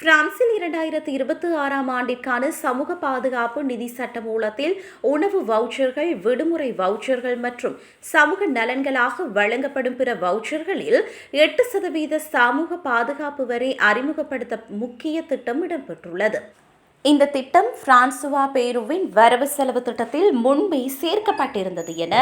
பிரான்சில் இரண்டாயிரத்தி இருபத்தி ஆறாம் ஆண்டிற்கான சமூக பாதுகாப்பு நிதி சட்டமூலத்தில் உணவு வவுச்சர்கள் விடுமுறை வவுச்சர்கள் மற்றும் சமூக நலன்களாக வழங்கப்படும் பிற வவுச்சர்களில் எட்டு சதவீத சமூக பாதுகாப்பு வரை அறிமுகப்படுத்த முக்கிய திட்டம் இடம்பெற்றுள்ளது. இந்த திட்டம் பிரான்சுவா பேருவின் வரவு செலவு திட்டத்தில் முன்பே சேர்க்கப்பட்டிருந்தது என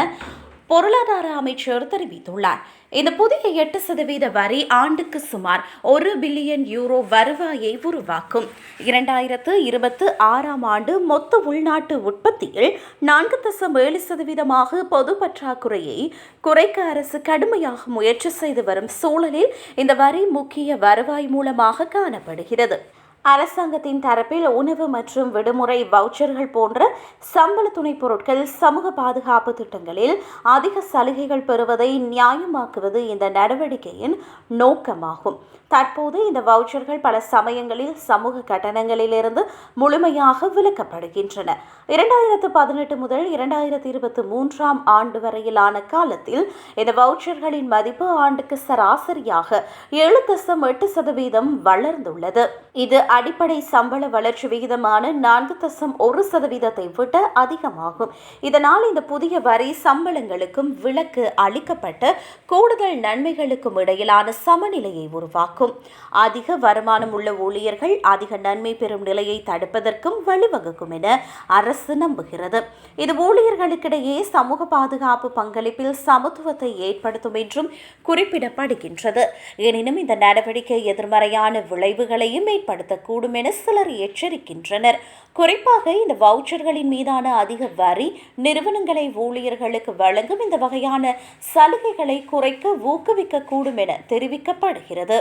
பொருளாதார அமைச்சர் தெரிவித்துள்ளார். இந்த புதிய எட்டு சதவீத வரி ஆண்டுக்கு சுமார் ஒரு பில்லியன் யூரோ வருவாயை உருவாக்கும். இரண்டாயிரத்து இருபத்து ஆறாம் ஆண்டு மொத்த உள்நாட்டு உற்பத்தியில் நான்கு தசம் ஏழு சதவீதமாக பொது பற்றாக்குறையை குறைக்க அரசு கடுமையாக முயற்சி செய்து வரும் சூழலில் இந்த வரி முக்கிய வருவாய் மூலமாக காணப்படுகிறது. அரசாங்கத்தின் தரப்பில் உணவு மற்றும் விடுமுறை வவுச்சர்கள் போன்ற சம்பள துணைப் பொருட்கள் சமூக பாதுகாப்பு திட்டங்களில் அதிக சலுகைகள் பெறுவதை நியாயமாக்குவது இந்த நடவடிக்கையின் நோக்கமாகும். தற்போது இந்த வவுச்சர்கள் பல சமயங்களில் சமூக கட்டணங்களிலிருந்து முழுமையாக விலக்கப்படுகின்றன. இரண்டாயிரத்து பதினெட்டு முதல் இரண்டாயிரத்து இருபத்தி மூன்றாம் ஆண்டு வரையிலான காலத்தில் இந்த வவுச்சர்களின் மதிப்பு ஆண்டுக்கு சராசரியாக ஏழு தசம் எட்டு சதவீதம் வளர்ந்துள்ளது. இது அடிப்படை சம்பள வளர்ச்சி விகிதமான நான்கு தசம் ஒரு சதவீதத்தை விட அதிகமாகும். இதனால் இந்த புதிய வரி சம்பளங்களுக்கும் விலக்கு அளிக்கப்பட்ட கூடுதல் நன்மைகளுக்கும் இடையிலான சமநிலையை உருவாக்கும். அதிக வருமானம் உள்ள ஊழியர்கள் அதிக நன்மை பெறும் நிலையை தடுப்பதற்கும் வழிவகுக்கும் என அரசு நம்புகிறது. இது ஊழியர்களுக்கிடையே சமூக பாதுகாப்பு பங்களிப்பில் சமத்துவத்தை ஏற்படுத்தும் என்றும் குறிப்பிடப்படுகின்றது. எனினும் இந்த நடவடிக்கை எதிர்மறையான விளைவுகளையும் ஏற்படுத்தக்கூடும் என சிலர் எச்சரிக்கின்றனர். குறிப்பாக இந்த வவுச்சர்களின் மீதான அதிக வரி நிறுவனங்களை ஊழியர்களுக்கு வழங்கும் இந்த வகையான சலுகைகளை குறைக்க ஊக்குவிக்கக்கூடும் என தெரிவிக்கப்படுகிறது.